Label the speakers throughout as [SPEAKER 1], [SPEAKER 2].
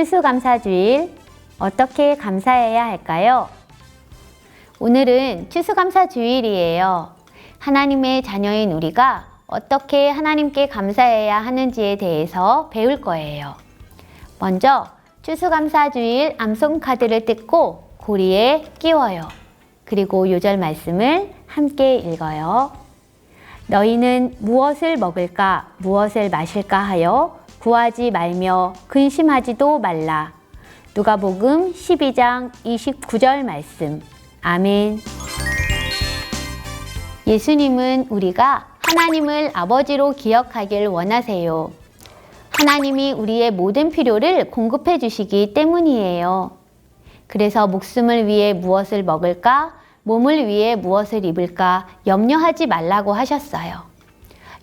[SPEAKER 1] 추수감사주일 어떻게 감사해야 할까요? 오늘은 추수감사주일이에요. 하나님의 자녀인 우리가 어떻게 하나님께 감사해야 하는지에 대해서 배울 거예요. 먼저 추수감사주일 암송 카드를 뜯고 고리에 끼워요. 그리고 요절 말씀을 함께 읽어요. 너희는 무엇을 먹을까, 무엇을 마실까 하여 구하지 말며 근심하지도 말라. 누가복음 12장 29절 말씀. 아멘. 예수님은 우리가 하나님을 아버지로 기억하길 원하세요. 하나님이 우리의 모든 필요를 공급해 주시기 때문이에요. 그래서 목숨을 위해 무엇을 먹을까, 몸을 위해 무엇을 입을까 염려하지 말라고 하셨어요.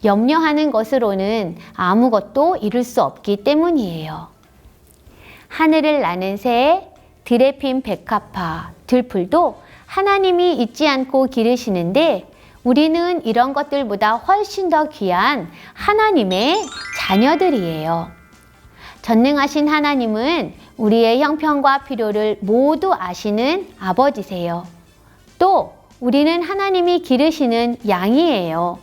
[SPEAKER 1] 염려하는 것으로는 아무것도 이룰 수 없기 때문이에요. 하늘을 나는 새, 들에 핀 백합화, 들풀도 하나님이 잊지 않고 기르시는데 우리는 이런 것들보다 훨씬 더 귀한 하나님의 자녀들이에요. 전능하신 하나님은 우리의 형편과 필요를 모두 아시는 아버지세요. 또 우리는 하나님이 기르시는 양이에요.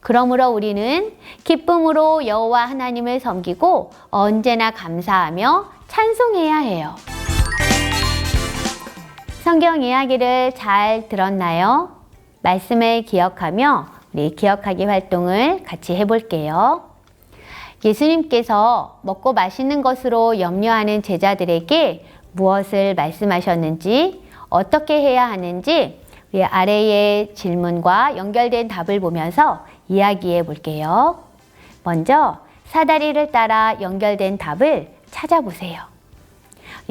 [SPEAKER 1] 그러므로 우리는 기쁨으로 여호와 하나님을 섬기고 언제나 감사하며 찬송해야 해요. 성경 이야기를 잘 들었나요? 말씀을 기억하며 우리 기억하기 활동을 같이 해볼게요. 예수님께서 먹고 마시는 것으로 염려하는 제자들에게 무엇을 말씀하셨는지, 어떻게 해야 하는지 우리 아래의 질문과 연결된 답을 보면서 이야기해 볼게요. 먼저 사다리를 따라 연결된 답을 찾아보세요.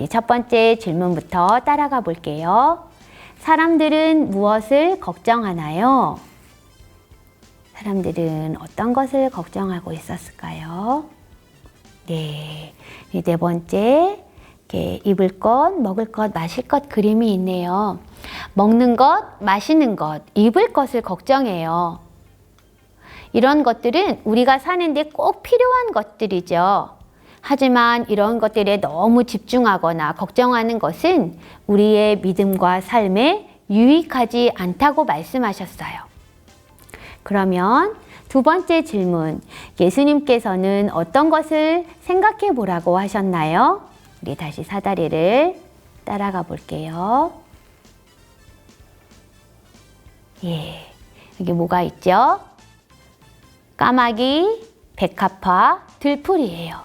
[SPEAKER 1] 첫 번째 질문부터 따라가 볼게요. 사람들은 무엇을 걱정하나요? 사람들은 어떤 것을 걱정하고 있었을까요? 네. 네 번째, 입을 것, 먹을 것, 마실 것 그림이 있네요. 먹는 것, 마시는 것, 입을 것을 걱정해요. 이런 것들은 우리가 사는데 꼭 필요한 것들이죠. 하지만 이런 것들에 너무 집중하거나 걱정하는 것은 우리의 믿음과 삶에 유익하지 않다고 말씀하셨어요. 그러면 두 번째 질문. 예수님께서는 어떤 것을 생각해 보라고 하셨나요? 우리 다시 사다리를 따라가 볼게요. 예. 여기 뭐가 있죠? 까마귀, 백합화, 들풀이에요.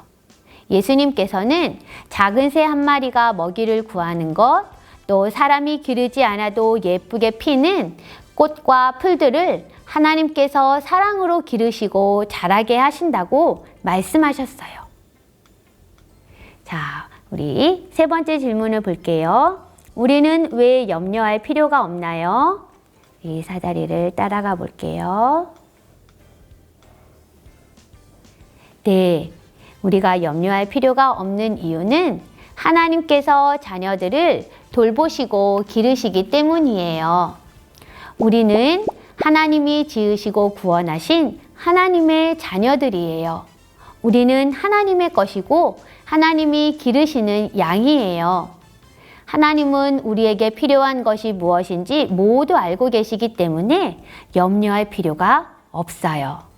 [SPEAKER 1] 예수님께서는 작은 새 한 마리가 먹이를 구하는 것, 또 사람이 기르지 않아도 예쁘게 피는 꽃과 풀들을 하나님께서 사랑으로 기르시고 자라게 하신다고 말씀하셨어요. 자, 우리 세 번째 질문을 볼게요. 우리는 왜 염려할 필요가 없나요? 이 사다리를 따라가 볼게요. 네. 우리가 염려할 필요가 없는 이유는 하나님께서 자녀들을 돌보시고 기르시기 때문이에요. 우리는 하나님이 지으시고 구원하신 하나님의 자녀들이에요. 우리는 하나님의 것이고 하나님이 기르시는 양이에요. 하나님은 우리에게 필요한 것이 무엇인지 모두 알고 계시기 때문에 염려할 필요가 없어요.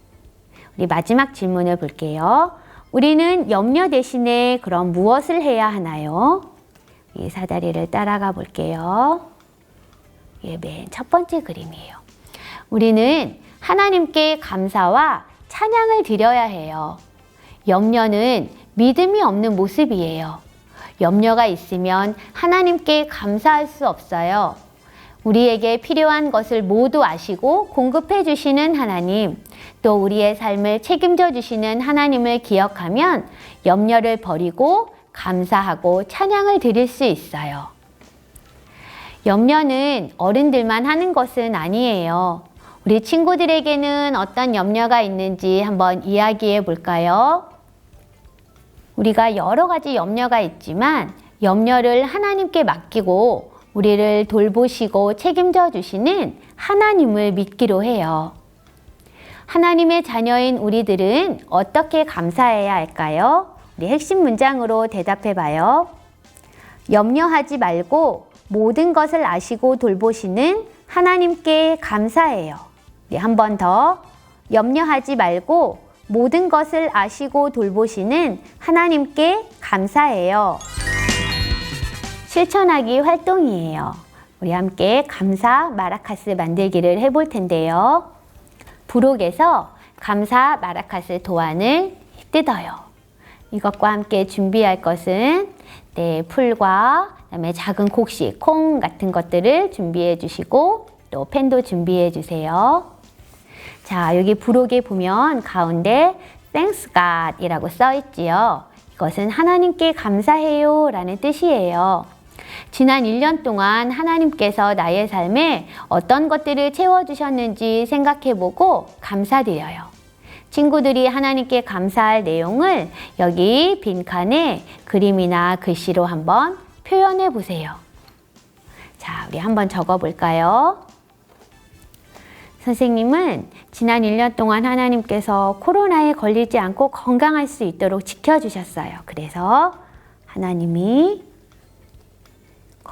[SPEAKER 1] 우리 마지막 질문을 볼게요. 우리는 염려 대신에 그럼 무엇을 해야 하나요? 이 사다리를 따라가 볼게요. 예, 맨 첫 번째 그림이에요. 우리는 하나님께 감사와 찬양을 드려야 해요. 염려는 믿음이 없는 모습이에요. 염려가 있으면 하나님께 감사할 수 없어요. 우리에게 필요한 것을 모두 아시고 공급해 주시는 하나님, 또 우리의 삶을 책임져 주시는 하나님을 기억하면 염려를 버리고 감사하고 찬양을 드릴 수 있어요. 염려는 어른들만 하는 것은 아니에요. 우리 친구들에게는 어떤 염려가 있는지 한번 이야기해 볼까요? 우리가 여러 가지 염려가 있지만 염려를 하나님께 맡기고 우리를 돌보시고 책임져 주시는 하나님을 믿기로 해요. 하나님의 자녀인 우리들은 어떻게 감사해야 할까요? 우리 핵심 문장으로 대답해 봐요. 염려하지 말고 모든 것을 아시고 돌보시는 하나님께 감사해요. 네, 한번 더. 염려하지 말고 모든 것을 아시고 돌보시는 하나님께 감사해요. 실천하기 활동이에요. 우리 함께 감사 마라카스 만들기를 해볼 텐데요. 부록에서 감사 마라카스 도안을 뜯어요. 이것과 함께 준비할 것은 네, 풀과 그다음에 작은 곡식, 콩 같은 것들을 준비해 주시고 또 펜도 준비해 주세요. 자, 여기 부록에 보면 가운데 Thanks God이라고 써 있지요. 이것은 하나님께 감사해요 라는 뜻이에요. 지난 1년 동안 하나님께서 나의 삶에 어떤 것들을 채워주셨는지 생각해보고 감사드려요. 친구들이 하나님께 감사할 내용을 여기 빈칸에 그림이나 글씨로 한번 표현해 보세요. 자, 우리 한번 적어 볼까요? 선생님은 지난 1년 동안 하나님께서 코로나에 걸리지 않고 건강할 수 있도록 지켜주셨어요. 그래서 하나님이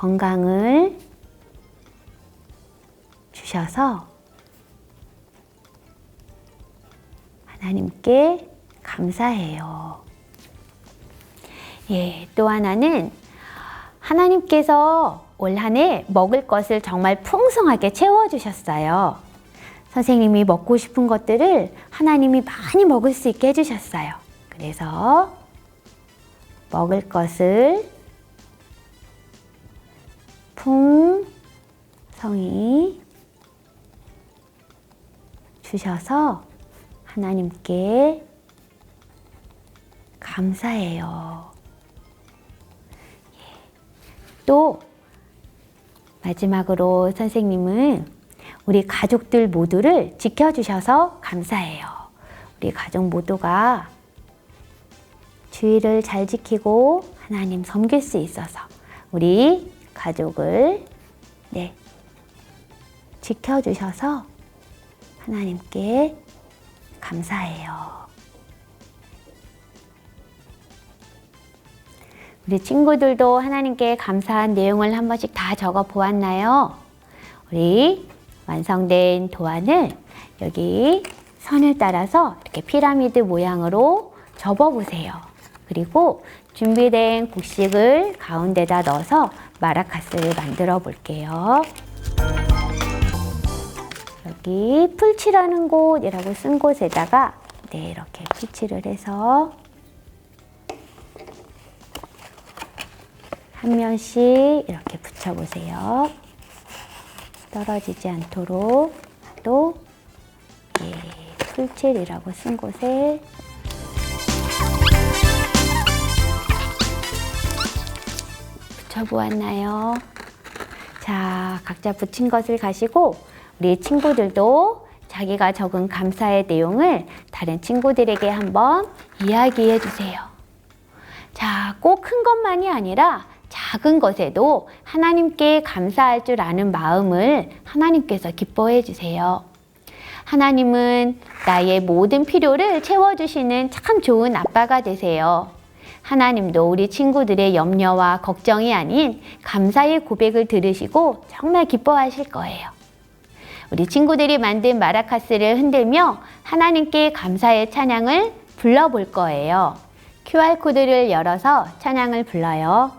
[SPEAKER 1] 건강을 주셔서 하나님께 감사해요. 예, 또 하나는 하나님께서 올 한 해 먹을 것을 정말 풍성하게 채워주셨어요. 선생님이 먹고 싶은 것들을 하나님이 많이 먹을 수 있게 해주셨어요. 그래서 먹을 것을 풍성히 주셔서 하나님께 감사해요. 또 마지막으로 선생님은 우리 가족들 모두를 지켜주셔서 감사해요. 우리 가족 모두가 주의를 잘 지키고 하나님 섬길 수 있어서 우리 가족을 네 지켜주셔서 하나님께 감사해요. 우리 친구들도 하나님께 감사한 내용을 한 번씩 다 적어 보았나요? 우리 완성된 도안을 여기 선을 따라서 이렇게 피라미드 모양으로 접어 보세요. 그리고 준비된 곡식을 가운데다 넣어서 마라카스를 만들어 볼게요. 여기 풀칠하는 곳이라고 쓴 곳에다가 네, 이렇게 풀칠을 해서 한 면씩 이렇게 붙여보세요. 떨어지지 않도록 또 예, 풀칠이라고 쓴 곳에 붙여보았나요? 자, 각자 붙인 것을 가시고 우리 친구들도 자기가 적은 감사의 내용을 다른 친구들에게 한번 이야기해 주세요. 자, 꼭 큰 것만이 아니라 작은 것에도 하나님께 감사할 줄 아는 마음을 하나님께서 기뻐해 주세요. 하나님은 나의 모든 필요를 채워주시는 참 좋은 아빠가 되세요. 하나님도 우리 친구들의 염려와 걱정이 아닌 감사의 고백을 들으시고 정말 기뻐하실 거예요. 우리 친구들이 만든 마라카스를 흔들며 하나님께 감사의 찬양을 불러볼 거예요. QR코드를 열어서 찬양을 불러요.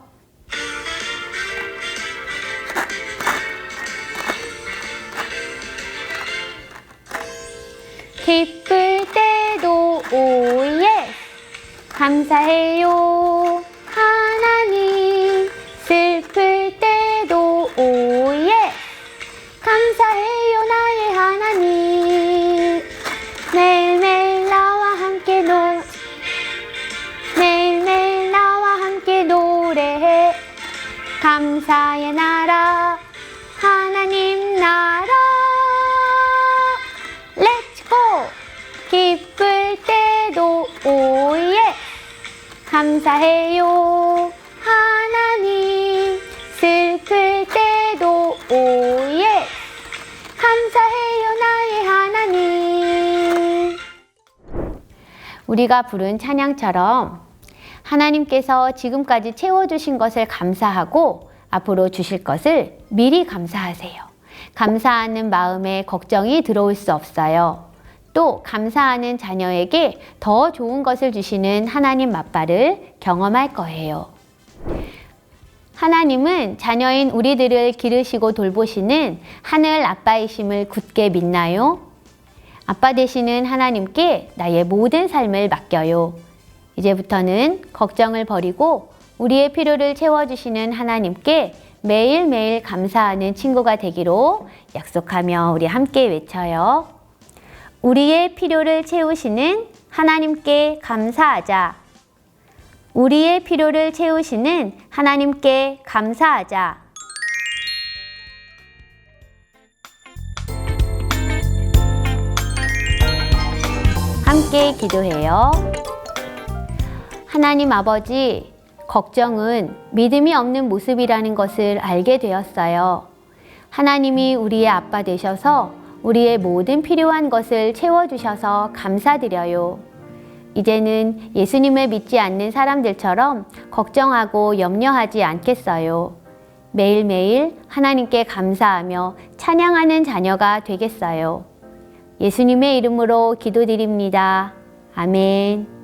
[SPEAKER 1] 기쁠 때도 오예 감사해요. 하나님 슬플 때도 오예. 감사해요 감사해요 하나님 슬플 때도 오예 감사해요 나의 하나님 우리가 부른 찬양처럼 하나님께서 지금까지 채워주신 것을 감사하고 앞으로 주실 것을 미리 감사하세요. 감사하는 마음에 걱정이 들어올 수 없어요. 또 감사하는 자녀에게 더 좋은 것을 주시는 하나님 맛발을 경험할 거예요. 하나님은 자녀인 우리들을 기르시고 돌보시는 하늘 아빠이심을 굳게 믿나요? 아빠 되시는 하나님께 나의 모든 삶을 맡겨요. 이제부터는 걱정을 버리고 우리의 필요를 채워주시는 하나님께 매일매일 감사하는 친구가 되기로 약속하며 우리 함께 외쳐요. 우리의 필요를 채우시는 하나님께 감사하자. 우리의 필요를 채우시는 하나님께 감사하자. 함께 기도해요. 하나님 아버지, 걱정은 믿음이 없는 모습이라는 것을 알게 되었어요. 하나님이 우리의 아빠 되셔서 우리의 모든 필요한 것을 채워주셔서 감사드려요. 이제는 예수님을 믿지 않는 사람들처럼 걱정하고 염려하지 않겠어요. 매일매일 하나님께 감사하며 찬양하는 자녀가 되겠어요. 예수님의 이름으로 기도드립니다. 아멘.